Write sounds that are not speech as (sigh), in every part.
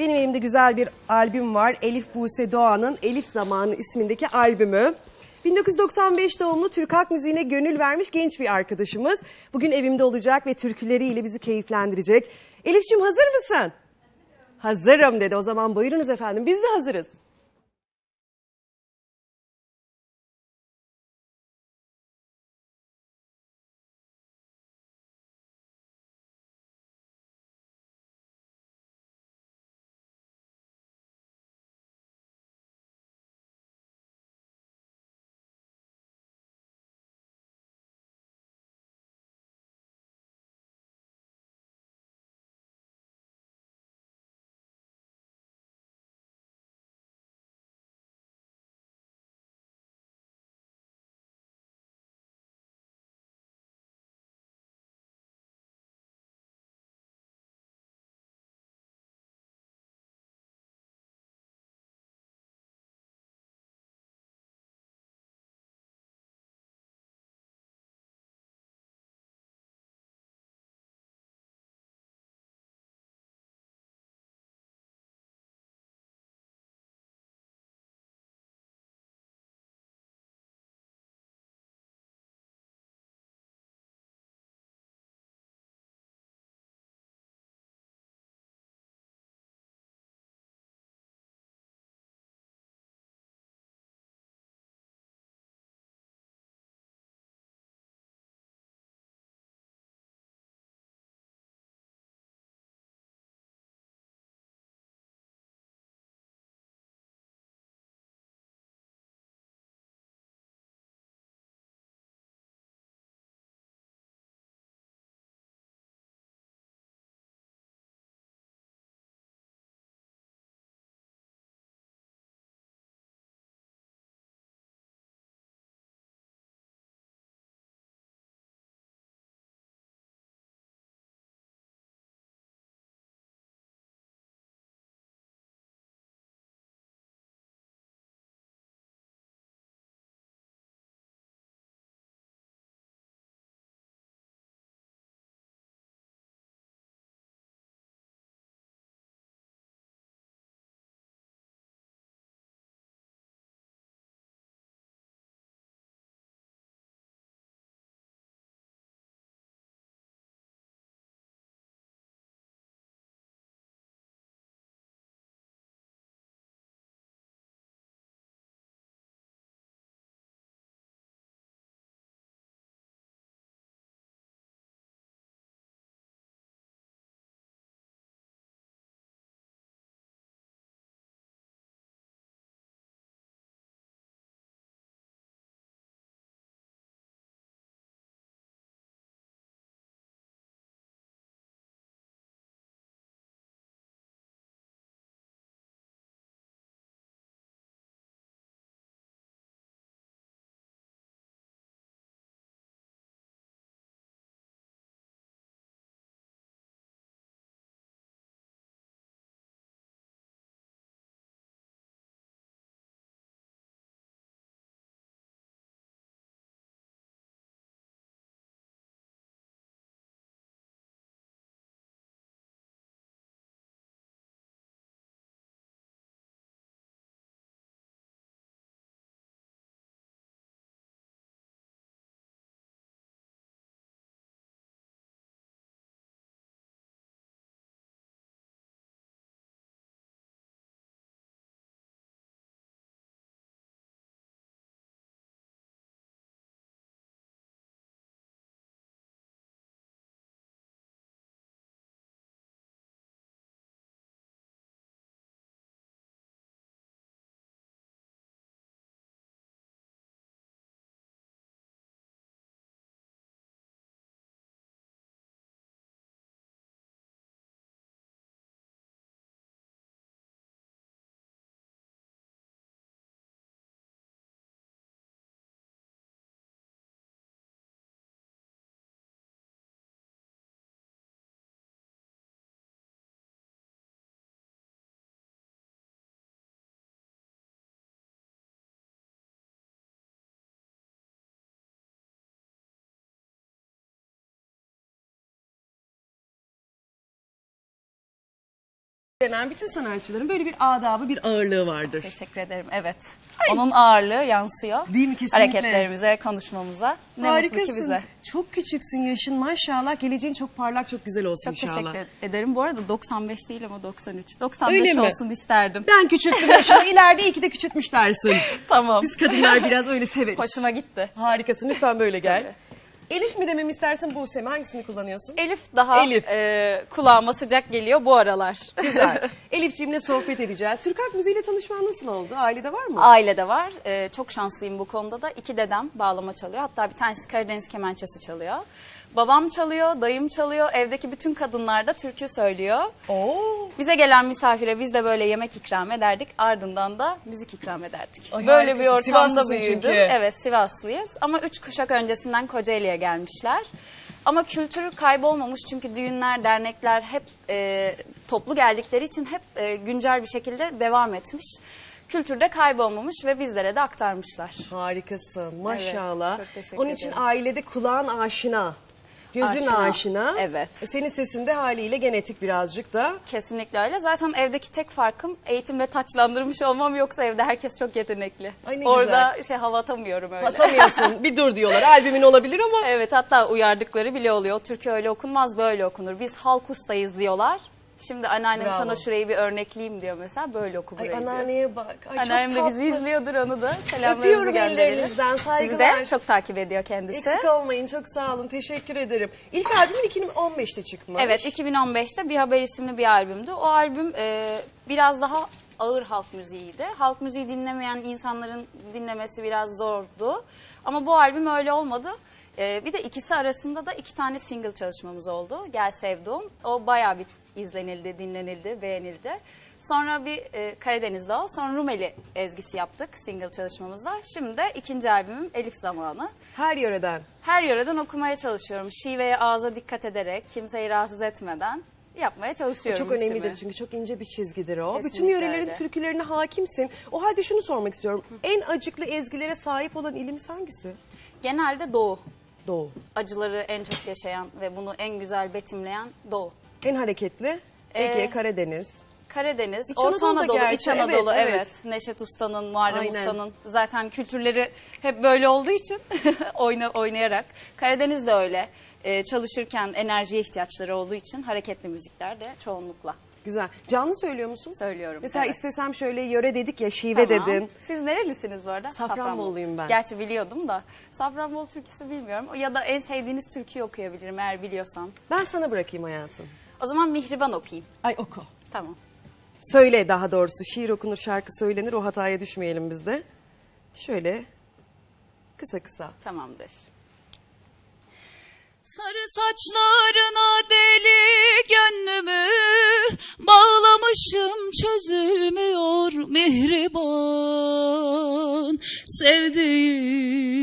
Benim elimde güzel bir albüm var. Elif Buse Doğan'ın Elif Zamanı ismindeki albümü. 1995 doğumlu Türk halk müziğine gönül vermiş genç bir arkadaşımız. Bugün evimde olacak ve türküleriyle bizi keyiflendirecek. Elif'ciğim hazır mısın? Hazırım dedi. O zaman buyurunuz efendim. Biz de hazırız. Gelen bütün sanatçıların böyle bir adabı, bir ağırlığı vardır. Teşekkür ederim. Evet. Onun ağırlığı yansıyor. Değil mi? Kesinlikle. Hareketlerimize, konuşmamıza. Ne mutlu Harikasın. ki bize. Çok küçüksün yaşın maşallah. Geleceğin çok parlak, çok güzel olsun Çok inşallah. teşekkür ederim. Bu arada 95 değil ama 93. 95 Öyle mi? olsun isterdim. Ben küçülttüm yaşını. İleride iyi ki de küçültmüş dersin. (laughs) Tamam. Biz kadınlar biraz öyle severiz. Hoşuma gitti. Harikasın. Lütfen böyle gel. Tabii. Elif mi dememi istersin Buse mi? Hangisini kullanıyorsun? Elif daha Elif. e, kulağıma sıcak geliyor bu aralar. Güzel. (laughs) Elifciğimle sohbet edeceğiz. Türk halk müziğiyle tanışman nasıl oldu? Ailede var mı? Ailede var. E, çok şanslıyım bu konuda da. İki dedem bağlama çalıyor. Hatta bir tanesi Karadeniz kemençesi çalıyor. Babam çalıyor, dayım çalıyor. Evdeki bütün kadınlar da türkü söylüyor. Oo. Bize gelen misafire biz de böyle yemek ikram ederdik. Ardından da müzik ikram ederdik. Ay, böyle bir ortamda Sivaslısın büyüdüm. çünkü. Evet Sivaslıyız. Ama üç kuşak öncesinden Kocaeli'ye gelmişler. Ama kültürü kaybolmamış çünkü düğünler, dernekler hep e, toplu geldikleri için hep e, güncel bir şekilde devam etmiş. Kültürde kaybolmamış ve bizlere de aktarmışlar. Harikasın. Maşallah. çok teşekkür Onun için ederim. ailede kulağın aşina. Gözün Aşina, aşina. evet. E, Senin sesinde haliyle genetik birazcık da. Kesinlikle öyle. Zaten evdeki tek farkım eğitimle taçlandırmış olmam yoksa evde herkes çok yetenekli. Ay ne Orada şey hava atamıyorum öyle. Atamıyorsun. (laughs) bir dur diyorlar. Albümün olabilir ama. Evet hatta uyardıkları bile oluyor. Türkü öyle okunmaz böyle okunur. Biz halk ustayız diyorlar. Şimdi anneannem Bravo. sana şurayı bir örnekleyeyim diyor mesela böyle oku Ay burayı diyor. anneanneye bak. Ay Anneannem de çok bizi tatlı. izliyordur onu da. (laughs) Öpüyorum Selamlarımızı gönderelim. ellerinizden, Sizi saygılar. de çok takip ediyor kendisi. Eksik olmayın. Çok sağ olun. Teşekkür ederim. İlk albümün 2015'te çıkmış. Evet 2015'te Bir Haber isimli bir albümdü. O albüm e, biraz daha ağır halk müziğiydi. Halk müziği dinlemeyen insanların dinlemesi biraz zordu. Ama bu albüm öyle olmadı. E, bir de ikisi arasında da iki tane single çalışmamız oldu. Gel Sevduğum. O bayağı bir izlenildi, dinlenildi, beğenildi. Sonra bir e, Karadeniz'de o. Sonra Rumeli ezgisi yaptık single çalışmamızda. Şimdi de ikinci albümüm Elif Zamanı. Her yöreden. Her yöreden okumaya çalışıyorum. Şiveye ağza dikkat ederek, kimseyi rahatsız etmeden yapmaya çalışıyorum. Çok önemlidir işimi. çünkü çok ince bir çizgidir o. Bütün Kesinlikle yörelerin öyle. türkülerine hakimsin. O halde şunu sormak istiyorum. En acıklı ezgilere sahip olan ilimiz hangisi? Genelde Doğu. Doğu. Acıları en çok yaşayan ve bunu en güzel betimleyen Doğu. En hareketli? Ege, Ee, Karadeniz. Karadeniz, İç Orta Anadolu da Anadolu, gerçi, İç Anadolu evet, evet, evet. Neşet Usta'nın, Muharrem Aynen. Usta'nın zaten kültürleri hep böyle olduğu için (laughs) oyna, oynayarak. Karadeniz de öyle. Ee, çalışırken enerjiye ihtiyaçları olduğu için hareketli müzikler de çoğunlukla Güzel. Canlı söylüyor musun? söylüyorum. Mesela Evet. istesem şöyle yöre dedik ya şive Tamam. dedin. Siz nerelisiniz bu arada? Safranboluyum ben. Gerçi biliyordum da. Safranbolu türküsü bilmiyorum. Ya da en sevdiğiniz türküyü okuyabilirim eğer biliyorsam. Ben sana bırakayım hayatım. O zaman Mihriban okuyayım. Ay oku. Tamam. Söyle daha doğrusu. Şiir okunur, şarkı söylenir. O hataya düşmeyelim biz de. Şöyle kısa kısa. Tamamdır. Sarı saçlarına deli gönlümü bağlamışım çözülmüyor mihriban. Sevdiğim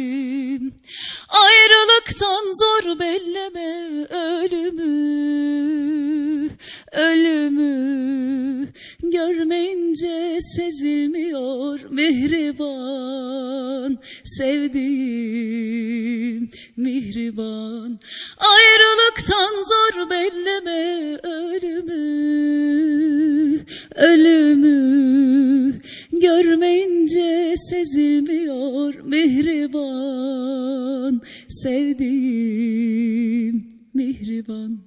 ayrılıktan zor belleme ölümü ölümü görmeyince sezilmiyor mihriban. Sevdiğim mihriban. Ayrılıktan zor belleme ölümü. Ölümü görmeyince sezilmiyor mihriban. Sevdiğim mihriban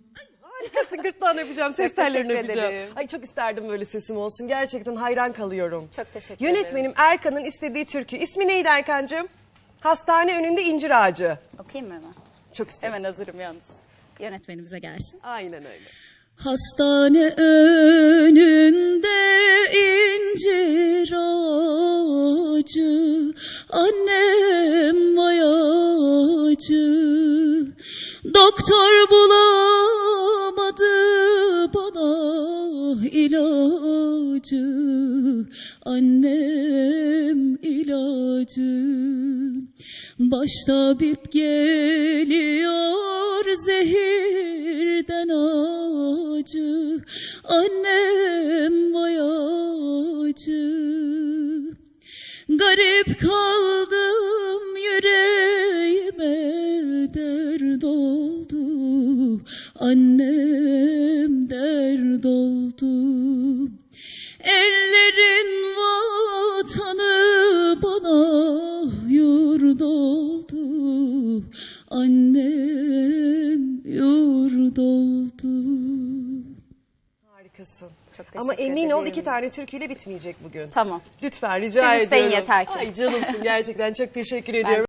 Harikasın gırtlağını öpeceğim, ses Çok tellerini teşekkür öpeceğim. ederim. Ay çok isterdim böyle sesim olsun. Gerçekten hayran kalıyorum. Çok teşekkür Yönetmenim Erkan'ın istediği türkü. İsmi neydi Erkan'cığım? Hastane önünde incir ağacı. Okuyayım mı hemen? Çok isteriz. Hemen hazırım yalnız. Yönetmenimize gelsin. Aynen öyle. Hastane önünde incir ağacı Annem vay Doktor bulamadı ilacı Annem ilacı. Baş tabip geliyor zehirden acı. Annem vay acı Garip kaldım yüreğime dert oldu. Annem dert Çok Ama teşekkür emin ol ederim. iki tane türküyle bitmeyecek bugün. Tamam. Lütfen rica Siz isteyin ediyorum. yeter ki. Ay canımsın gerçekten çok teşekkür (laughs) ediyorum.